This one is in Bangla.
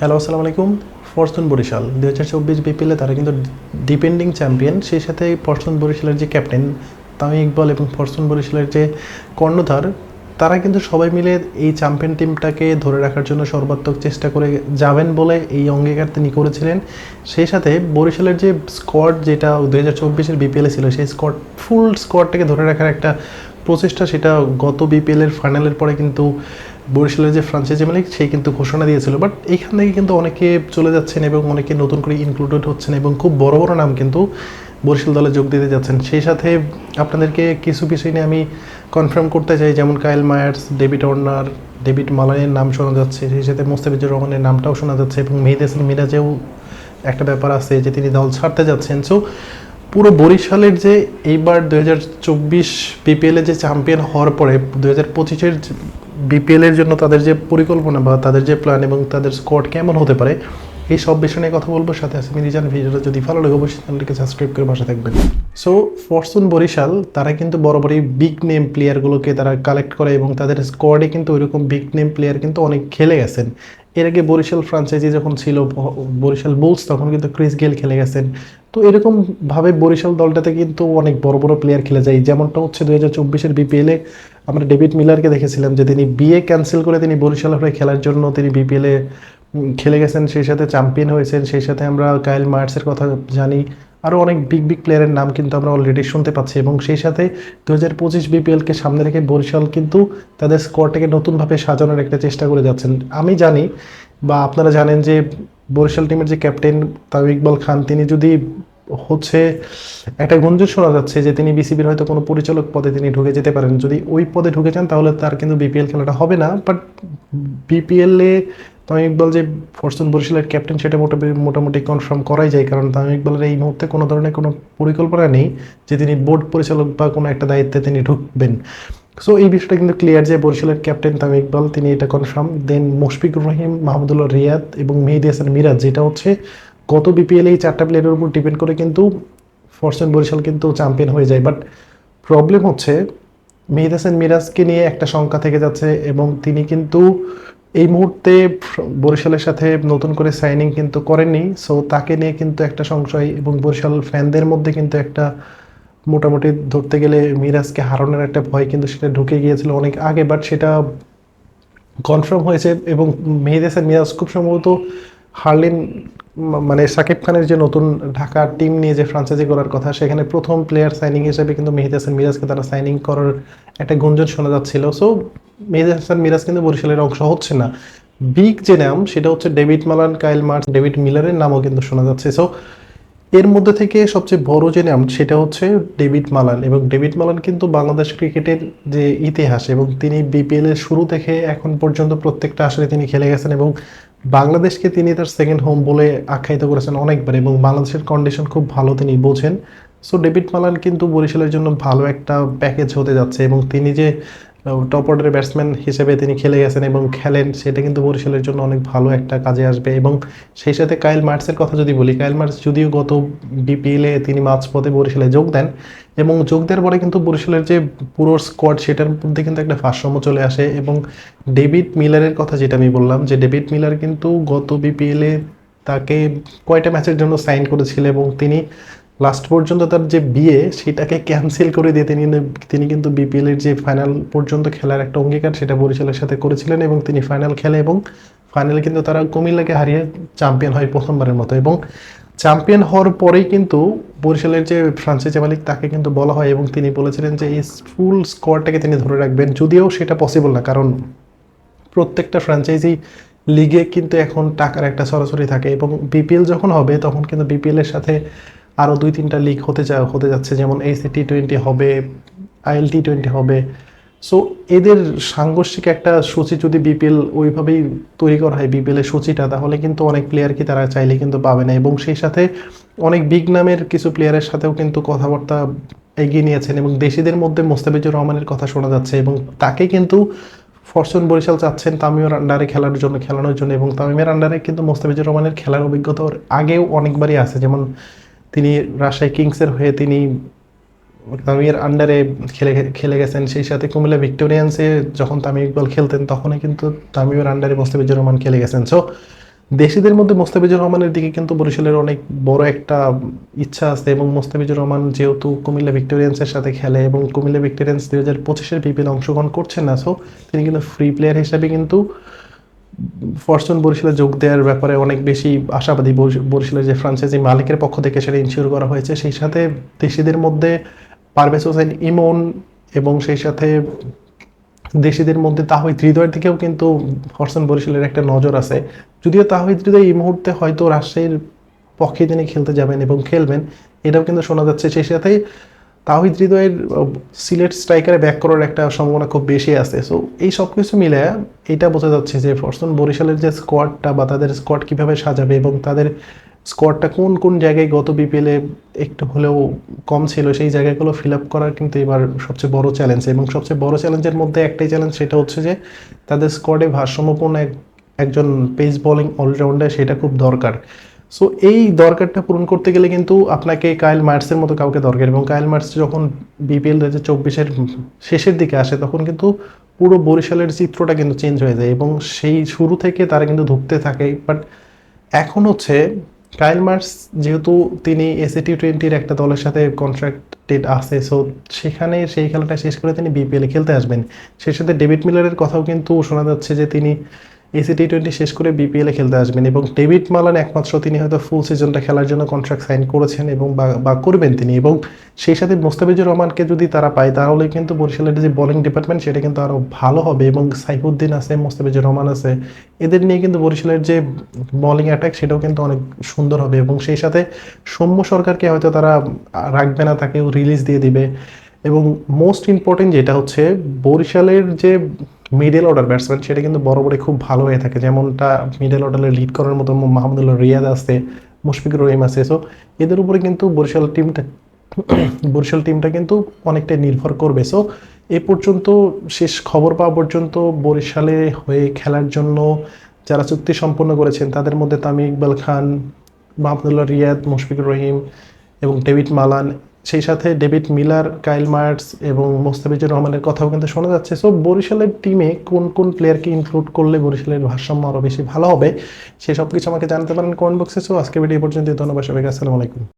হ্যালো আসসালামু আলাইকুম। ফরচুন বরিশাল দু হাজার চব্বিশ বিপিএলে তারা কিন্তু ডিপেন্ডিং চ্যাম্পিয়ন সেই সাথে ফরচুন বরিশালের যে ক্যাপ্টেন তামিম ইকবল এবং ফরচুন বরিশালের যে কর্ণধার, তারা কিন্তু সবাই মিলে এই চ্যাম্পিয়ন টিমটাকে ধরে রাখার জন্য সর্বাত্মক চেষ্টা করে যাবেন বলে এই অঙ্গীকার তিনি করেছিলেন। সেই সাথে বরিশালের যে স্কোয়াড যেটা দু হাজার চব্বিশের বিপিএলে ছিল, সেই স্কোয়াড ফুল স্কোয়াডটাকে ধরে রাখার একটা প্রচেষ্টা, সেটা গত বিপিএলের ফাইনালের পরে কিন্তু বরিশালের যে ফ্রাঞ্চাইজি মালিক সেই কিন্তু ঘোষণা দিয়েছিল। বাট এইখান থেকে কিন্তু অনেকে চলে যাচ্ছেন এবং অনেকে নতুন করে ইনক্লুডেড হচ্ছেন এবং খুব বড় বড় নাম কিন্তু বরিশাল দলে যোগ দিতে যাচ্ছেন। সেই সাথে আপনাদেরকে কিছু বিষয় নিয়ে আমি কনফার্ম করতে চাই, যেমন Kyle Mayers David Warner David মালানের নাম শোনা যাচ্ছে, সেই সাথে মোস্তাফিজুর রহমানের নামটাও শোনা যাচ্ছে এবং মেহেদ মিরাজেও একটা ব্যাপার আছে যে তিনি দল ছাড়তে যাচ্ছেন। সো পুরো বরিশালের যে এইবার দু হাজার চব্বিশ বিপিএলে যে চ্যাম্পিয়ন হওয়ার পরে দু হাজার পঁচিশের বিপিএলের জন্য তাদের যে পরিকল্পনা বা তাদের যে প্ল্যান এবং তাদের স্কোয়াড কেমন হতে পারে, এই সব বিষয় নিয়ে কথা বলব। সাথে আছে মিরিজান ভিডিওটা যদি ভালো লাগে অবশ্যই চ্যানেলটিকে সাবস্ক্রাইব করে পাশে থাকবেন। সো ফরসুন বরিশাল, তারা কিন্তু বড় বড় বিগ নেম প্লেয়ারগুলোকে তারা কালেক্ট করে এবং তাদের স্কোয়াডে কিন্তু ওইরকম বিগ নেম প্লেয়ার কিন্তু অনেক খেলে গেছেন। এর আগে বরিশাল ফ্রাঞ্চাইজি যখন ছিল, বরিশাল বুলস তখন কিন্তু ক্রিস গেল খেলে গেছেন। তো এরকম ভাবে বরিশাল দলটাতে কিন্তু অনেক বড় বড় প্লেয়ার খেলে যায়। যেমনটা হচ্ছে দুই হাজার চব্বিশের বিপিএলে আমরা ডেভিড মিলারকে দেখেছিলাম যে তিনি বিয়ে ক্যান্সেল করে তিনি বরিশালের হয়ে খেলার জন্য তিনি বিপিএলে খেলে গেছেন। সেই সাথে চ্যাম্পিয়ন হয়েছেন। সেই সাথে আমরা কায়েল মার্টসের কথা জানি। আরও অনেক বিগ বিগ প্লেয়ারের নাম কিন্তু আমরা অলরেডি শুনতে পাচ্ছি এবং সেই সাথে দু হাজার পঁচিশ বিপিএলকে সামনে রেখে বরিশাল কিন্তু তাদের স্কোয়াডটাকে নতুনভাবে সাজানোর একটা চেষ্টা করে যাচ্ছেন। আমি জানি বা আপনারা জানেন যে বরিশাল টিমের যে ক্যাপ্টেন তামিম ইকবাল খান, তিনি যদি হচ্ছে একটা গুঞ্জন শোনা যাচ্ছে যে তিনি বিসিবির হয়তো কোনো পরিচালক পদে তিনি ঢুকে যেতে পারেন, যদি ওই পদে ঢুকে যান তাহলে তার কিন্তু বিপিএল খেলাটা হবে না। বাট বিপিএলে তামিম ইকবাল যে ফরচুন বরিশালের ক্যাপ্টেন সেটা মোটামুটি মোটামুটি কনফার্ম করাই যায়, কারণ তামিম ইকবালের এই মুহূর্তে কোনো ধরনের কোনো পরিকল্পনা নেই যে তিনি বোর্ড পরিচালক বা কোনো একটা দায়িত্বে তিনি ঢুকবেন। সো এই বিষয়টা কিন্তু ক্লিয়ার যে বরিশালের ক্যাপ্টেন তামিম ইকবাল, তিনি এটা কনফার্ম দেন মুশফিকুর রহিম, মাহমুদুল্লাহ রিয়াদ এবং মেহেদি হাসান মিরাজ যেটা হচ্ছে গত বিপিএল এই চারটা প্লেয়ারের উপর ডিপেন্ড করে কিন্তু ফরচুন বরিশাল কিন্তু চ্যাম্পিয়ন হয়ে যায়। বাট প্রবলেম হচ্ছে, মেহেদ হাসান মিরাজকে নিয়ে একটা শঙ্কা থেকে যাচ্ছে এবং তিনি কিন্তু এই মুহূর্তে বরিশালের সাথে নতুন করে সাইনিং কিন্তু করেননি। সো তাকে নিয়ে কিন্তু একটা সংশয় এবং বরিশাল ফ্যানদের মধ্যে কিন্তু একটা মোটামুটি ধরতে গেলে মিরাজকে হারানোর একটা ভয় কিন্তু সেটা ঢুকে গিয়েছিল অনেক আগে বাট সেটা কনফার্ম হয়েছে এবং মেহেদ হাসান মিরাজ খুব সম্ভবত হার্লিন মানে সাকিব খানের যে নতুন ঢাকা টিম নিয়ে যে ফ্রাঞ্চাইজি করার কথা, সেখানে প্রথম প্লেয়ার সাইনিং হিসেবে কিন্তু মেহেদ মিরাজকে তারা সাইনিং করার একটা গুঞ্জন শোনা যাচ্ছিল। সো মেহেদ হাসান মিরাজ কিন্তু বরিশালের অংশ হচ্ছে না। বিগ যে নাম, সেটা হচ্ছে David Malan, Kyle March, David মিলারের নামও কিন্তু শোনা যাচ্ছে। সো এর মধ্যে থেকে সবচেয়ে বড় যে নাম, সেটা হচ্ছে ডেভিড মালান। এবং ডেভিড মালান কিন্তু বাংলাদেশ ক্রিকেটের যে ইতিহাস, এবং তিনি বিপিএল এর শুরু থেকে এখন পর্যন্ত প্রত্যেকটা আসরে তিনি খেলে গেছেন, এবং বাংলাদেশকে তিনি তার সেকেন্ড হোম বলে আখ্যায়িত করেছেন অনেকবার, এবং বাংলাদেশের কন্ডিশন খুব ভালো তিনি বোঝেন। সো ডেভিড মালান কিন্তু বরিশালের জন্য ভালো একটা প্যাকেজ হতে যাচ্ছে, এবং তিনি যে টপ অর্ডারের ব্যাটসম্যান হিসেবে তিনি খেলে গেছেন এবং খেলেন, সেটা কিন্তু বরিশালের জন্য অনেক ভালো একটা কাজে আসবে। এবং সেই সাথে কাইল মার্টসের কথা যদি বলি কাইল মার্টস যদিও গত বিপিএলে তিনি মাঝপথে বরিশালে যোগ দেন এবং যোগ দেওয়ার পরে কিন্তু বরিশালের যে পুরো স্কোয়াড সেটার মধ্যে কিন্তু একটা ভারসাম্য চলে আসে এবং ডেভিড মিলারের কথা যেটা আমি বললাম, যে ডেভিড মিলার কিন্তু গত বিপিএলে তাকে কয়টা ম্যাচের জন্য সাইন করেছিল এবং তিনি লাস্ট পর্যন্ত তার যে বিয়ে, সেটাকে ক্যান্সেল করে দিয়ে তিনি তিনি কিন্তু বিপিএল এর যে ফাইনাল পর্যন্ত খেলার একটা অঙ্গীকার, সেটা বরিশালের সাথে করেছিলেন এবং তিনি ফাইনাল খেলে এবং ফাইনালে কিন্তু তারা কুমিল্লাকে হারিয়ে চ্যাম্পিয়ন হয় প্রথমবারের মতো এবং চ্যাম্পিয়ন হওয়ার পরেই কিন্তু বরিশালের যে ফ্রান্সাইজি মালিক, তাকে কিন্তু বলা হয় এবং তিনি বলেছিলেন যে এই ফুল স্কোয়াডটাকে তিনি ধরে রাখবেন। যদিও সেটা পসিবল না, কারণ প্রত্যেকটা ফ্র্যাঞ্চাইজি লিগে কিন্তু এখন টাকার একটা সরাসরি থাকে এবং বিপিএল যখন হবে, তখন কিন্তু বিপিএল এর সাথে আরও দুই, তিনটা লিগ হতে যা, হতে যাচ্ছে, যেমন এসি টি টোয়েন্টি হবে আইএল টি টোয়েন্টি হবে। সো এদের সাংঘর্ষিক একটা সূচি যদি বিপিএল ওইভাবেই তৈরি করা হয় বিপিএল এর সূচিটা, তাহলে কিন্তু অনেক প্লেয়ারকে তারা চাইলে কিন্তু পাবে না। এবং সেই সাথে অনেক বিগ নামের কিছু প্লেয়ারের সাথেও কিন্তু কথাবার্তা এগিয়ে নিয়েছেন এবং দেশিদের মধ্যে মোস্তাফিজুর রহমানের কথা শোনা যাচ্ছে এবং তাকে কিন্তু ফরচুন বরিশাল চাচ্ছেন তামিমের আন্ডারে খেলার জন্য, খেলানোর জন্য এবং তামিমের আন্ডারে কিন্তু মোস্তাফিজুর রহমানের খেলার অভিজ্ঞতা আগেও অনেকবারই আছে। যেমন তিনি রাজশাহী কিংসের হয়ে তিনি তামিমের আন্ডারে খেলে খেলে গেছেন। সেই সাথে কুমিল্লা ভিক্টোরিয়ান্সে যখন তামিম ইকবাল খেলতেন, তখনই কিন্তু তামিমের আন্ডারে মোস্তাফিজুর রহমান খেলে গেছেন। সো দেশিদের মধ্যে মোস্তাফিজুর রহমানের দিকে কিন্তু বরিশালের অনেক বড় একটা ইচ্ছা আছে এবং মোস্তাফিজুর রহমান যেহেতু কুমিল্লা ভিক্টোরিয়ান্সের সাথে খেলে এবং কুমিল্লা ভিক্টোরিয়ান্স দুই হাজার পঁচিশের বিপিএল অংশগ্রহণ করছেন না সো তিনি কিন্তু ফ্রি প্লেয়ার হিসাবে কিন্তু ফরচুন বরিশালে যোগ দেওয়ার ব্যাপারে অনেক বেশি আশাবাদী বরিশ- বরিশালের যে ফ্রাঞ্চাইজি মালিকের পক্ষ থেকে সেটা ইনশিওর করা হয়েছে। সেই সাথে দেশিদের মধ্যে পারভেজ হোসেন ইমন এবং সেই সাথে দেশিদের মধ্যে তাহিদ হৃদয়ের দিকেও কিন্তু ফরচুন বরিশালের একটা নজর আছে। যদিও তাহিদ হৃদয় এই মুহূর্তে হয়তো রাজশাহীর পক্ষে তিনি খেলতে যাবেন এবং খেলবেন, এটাও কিন্তু শোনা যাচ্ছে। সেই সাথে তাহিদ হৃদয়ের সিলেট স্ট্রাইকারে ব্যাক করার একটা সম্ভাবনা খুব বেশি আছে। সো এই সব কিছু মিলে এটা বোঝা যাচ্ছে যে ফরচুন বরিশালের যে স্কোয়াডটা বা তাদের স্কোয়াড কীভাবে সাজাবে এবং তাদের স্কোয়াডটা কোন কোন জায়গায় গত বিপিএলে একটু হলেও কম ছিল, সেই জায়গাগুলো ফিল আপ করার কিন্তু এবার সবচেয়ে বড় চ্যালেঞ্জ এবং সবচেয়ে বড় চ্যালেঞ্জের মধ্যে একটাই চ্যালেঞ্জ সেটা হচ্ছে যে তাদের স্কোয়াডে ভারসাম্যপূর্ণ এক, একজন পেস বোলিং অলরাউন্ডার সেটা খুব দরকার। সো এই দরকারটা পূরণ করতে গেলে কিন্তু আপনাকে কায়েল মার্সের মতো কাউকে দরকার। এবং কায়েল মার্স যখন বিপিএল দু হাজার চব্বিশের শেষের দিকে আসে, তখন কিন্তু পুরো বরিশালের চিত্রটা কিন্তু চেঞ্জ হয়ে যায় এবং সেই শুরু থেকে তারা কিন্তু ধুকতে থাকে। বাট এখন হচ্ছে কায়েল মার্স যেহেতু তিনি এসএ টি টোয়েন্টির একটা দলের সাথে কন্ট্রাক্টেড আছে সো সেখানে সেই খেলাটা শেষ করে তিনি বিপিএলে খেলতে আসবেন। সেই সাথে ডেভিড মিলারের কথাও কিন্তু শোনা যাচ্ছে যে তিনি এসি টি টোয়েন্টি শেষ করে বিপিএলে খেলতে আসবেন এবং ডেভিড মালান একমাত্র তিনি হয়তো ফুল সিজনটা খেলার জন্য কন্ট্রাক্ট সাইন করেছেন এবং বা- করবেন তিনি এবং সেই সাথে মোস্তাফিজুর রহমানকে যদি তারা পায়, তাহলে কিন্তু বরিশালের যে বোলিং ডিপার্টমেন্ট সেটা কিন্তু আরও ভালো হবে এবং সাইফুদ্দিন আছে, মোস্তাফিজুর রহমান আছে, এদের নিয়ে কিন্তু বরিশালের যে বোলিং অ্যাটাক সেটাও কিন্তু অনেক সুন্দর হবে এবং সেই সাথে সৌম্য সরকারকে হয়তো তারা রাখবে না, তাকেও রিলিজ দিয়ে দিবে এবং মোস্ট ইম্পর্টেন্ট যেটা হচ্ছে বরিশালের যে মিডল অর্ডার ব্যাটসম্যান সেটা কিন্তু বরাবরই খুব ভালো হয়ে থাকে। যেমনটা মিডল অর্ডারে লিড করার মতো মাহমুদুল্লাহ রিয়াদ আছে, মুশফিকুর রহিম আছে। সো এদের উপরে কিন্তু বরিশাল টিমটা বরিশাল টিমটা কিন্তু অনেকটাই নির্ভর করবে। সো এ পর্যন্ত শেষ খবর পাওয়া পর্যন্ত বরিশালে হয়ে খেলার জন্য যারা চুক্তি সম্পন্ন করেছেন, তাদের মধ্যে তামিম ইকবাল খান, মাহমুদুল্লাহ রিয়াদ, মুশফিকুর রহিম এবং ডেভিড মালান সেই সাথে ডেভিড মিলার, কাইল মার্টস এবং মোস্তাফিজুর রহমানের কথাও কিন্তু শোনা যাচ্ছে। সো বরিশালের টিমে কোন কোন প্লেয়ারকে ইনক্লুড করলে বরিশালের ভারসাম্য আরও বেশি ভালো হবে সেসব কিছু আমাকে জানতে পারেন কমেন্ট বক্সে সো আজকে ভিডিও পর্যন্ত ধন্যবাদ সবাইকে। আসসালামু আলাইকুম।